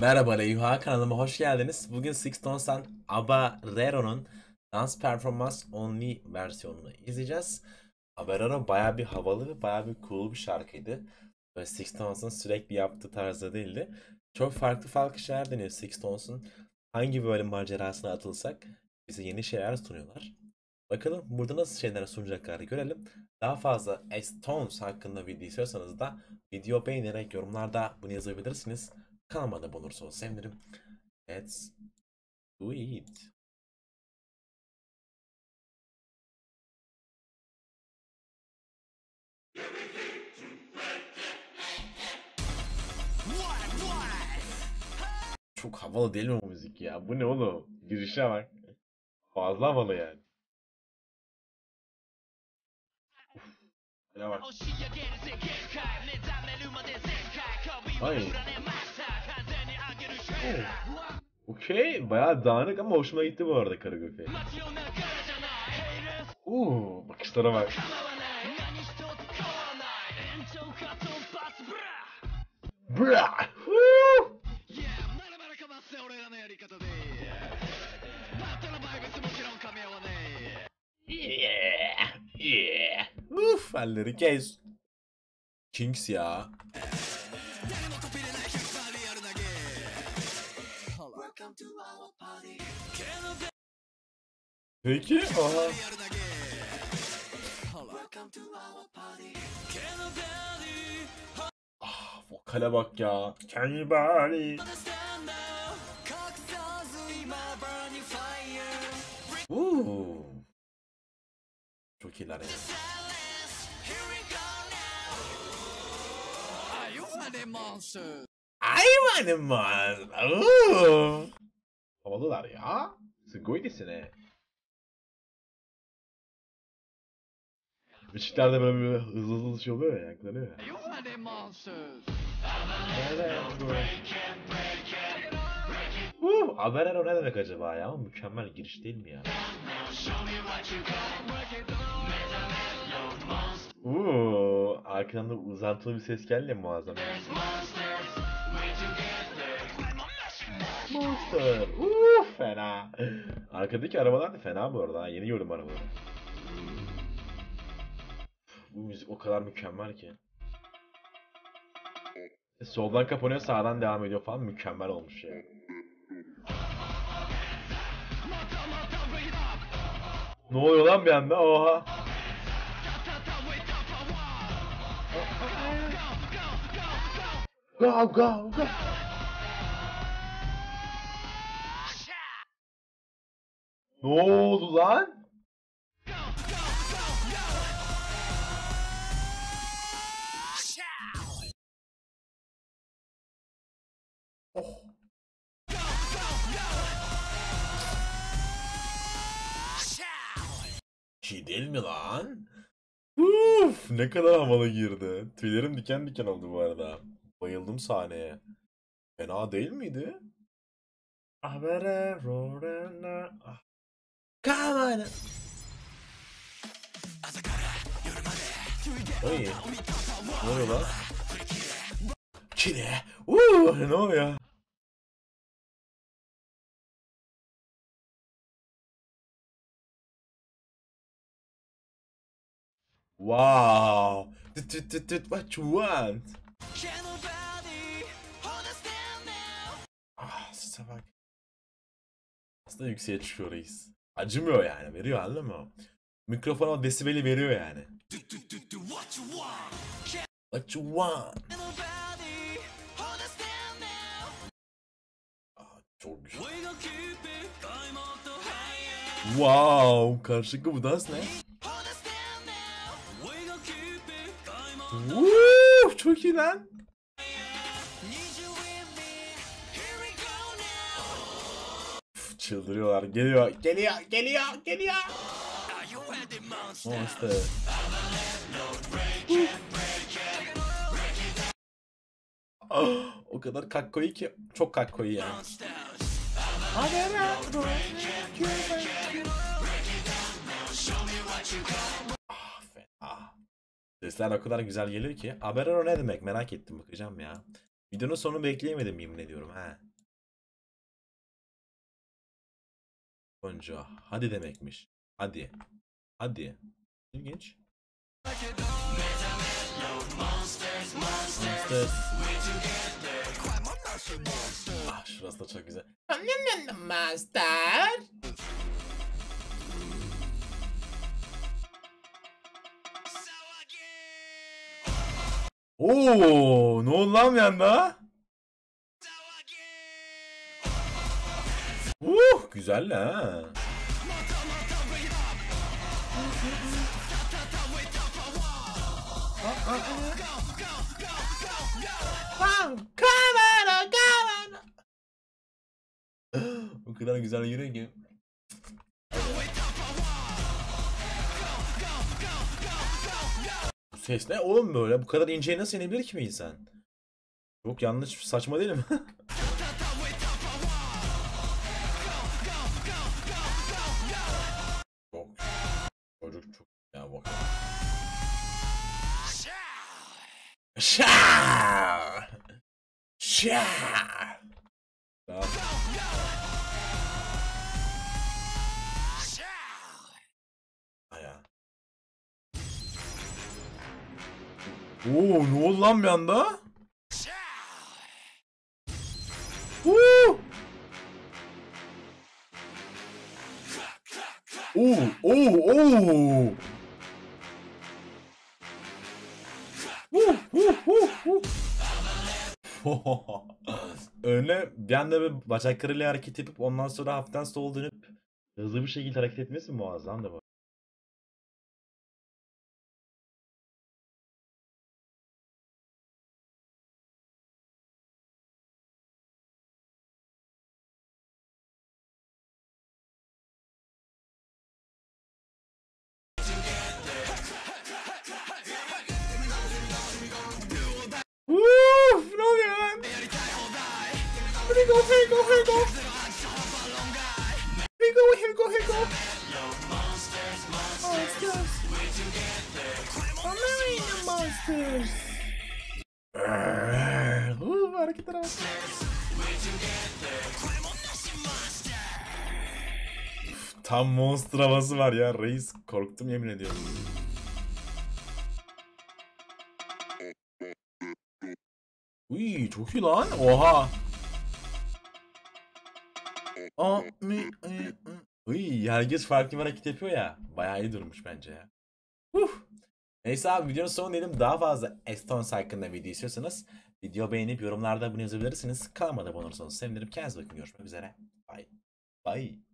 Merhaba Leyha kanalıma hoş geldiniz. Bugün Six Tones'tan Abarero'nun Dance Performance Only versiyonunu izleyeceğiz. Abarero baya bir havalı ve baya bir cool bir şarkıydı. Böyle Six Tones'ın sürekli yaptığı tarzda değildi. Çok farklı farklı şeyler deniyor Six Tones'un. Hangi böyle macerasına atılsak bize yeni şeyler sunuyorlar. Bakalım burada nasıl şeyler sunacaklar görelim. Daha fazla S-Tones hakkında video istiyorsanız da video beğenerek yorumlarda bunu yazabilirsiniz. Kanalıma da bulursanız sevinirim. Let's do it. Çok havalı değil mi bu müzik ya? Bu ne oğlum? Girişe bak. Fazla havalı yani. Uf. Ne var? Evet. Okey. Bayağı dağınık ama hoşuma gitti bu arada karı gökey. Uuu bakışlara bak. Bra! Yeah. Yeah. Uf elleri kes. Kings ya. Peki. Aha. Ah, vokale bak ya. Kenibari. Uuu. Çok iyiler ya. I want a monster. I want a monster. Ooh. Havalılar ya. すごいですね。Işıklarda böyle, böyle hızlı hızlı şey oluyor ya, yankılanıyor ya. Are you a monster? Uh, Aberero ne demek acaba ya? Ama mükemmel giriş değil mi ya? Uuu, arkadan da uzantılı bir ses geldi ya muazzam. Monster. Uuu, fena. Arkadaki arabalar da fena bu arada. Yeni gördüm arabaları. Bu müzik o kadar mükemmel ki. E, Soldan kapanıyor, sağdan devam ediyor falan mükemmel olmuş ya. Ne oluyor lan bir anda? Oha. Go go go. Ne oldu lan? Oh. Şey değil mi lan? Uf, ne kadar havalı girdi. Tüylerim diken diken oldu bu arada. Bayıldım sahneye. Fena değil miydi? Habere rorena. Ah. Come on. Oy. Ne oluyor lan? Çile. Uuu ne oluyor? Wow. Tut tut tut tut what you want? Can nobody understand now? Ah sese bak. Aslında yükseğe çıkıyor reis. Acımıyor yani. Veriyor anladın mı? Mikrofona o desibeli veriyor yani. What you want. Now? Ah, çok güzel. Wow. Karşılıklı bu dans ne? Woo, çok iyi lan. Çıldırıyorlar. Geliyor, geliyor, geliyor, geliyor. Monster? Ah, o kadar kakkoyu ki çok kakkoyu yani. Ah fena. Sesler o kadar güzel geliyor ki. Aberero ne demek merak ettim bakacağım ya. Videonun sonunu bekleyemedim yemin ediyorum ha. Gonca hadi demekmiş. Hadi. Hadi. İlginç. Monsters. Ah şurası da çok güzel. Master. Oo, ne oldu lan bir anda? Güzel ha. O kadar güzel yürüyor ki. Bu ses ne oğlum böyle? Bu kadar inceye nasıl inebilir ki bir insan? Çok yanlış, saçma değil mi? Şaa! Şaa! Tamam. Oo, ne oldu lan bir anda? Oo! Oo, oo, oo! Öne bir anda bir bacaklarıyla hareket yapıp ondan sonra hafiften sol dönüp hızlı bir şekilde hareket etmesi muazzam da bu. Here go, here go, here go. Here go, here go, here go. Monsters. The monsters. Uf, hareketlere bak. Uf, Tam monster havası var ya reis. Korktum yemin ediyorum. Uy çok iyi lan. Oha. Aa, e, e. Uy herkes farklı bir hareket yapıyor ya. Bayağı iyi durmuş bence ya. Huh. Neyse abi videonun sonu diyelim. Daha fazla Stones hakkında video istiyorsanız video beğenip yorumlarda bunu yazabilirsiniz. Kanalıma da abone olursanız sevinirim. Kendinize bakın. Görüşmek üzere. Bye. Bye.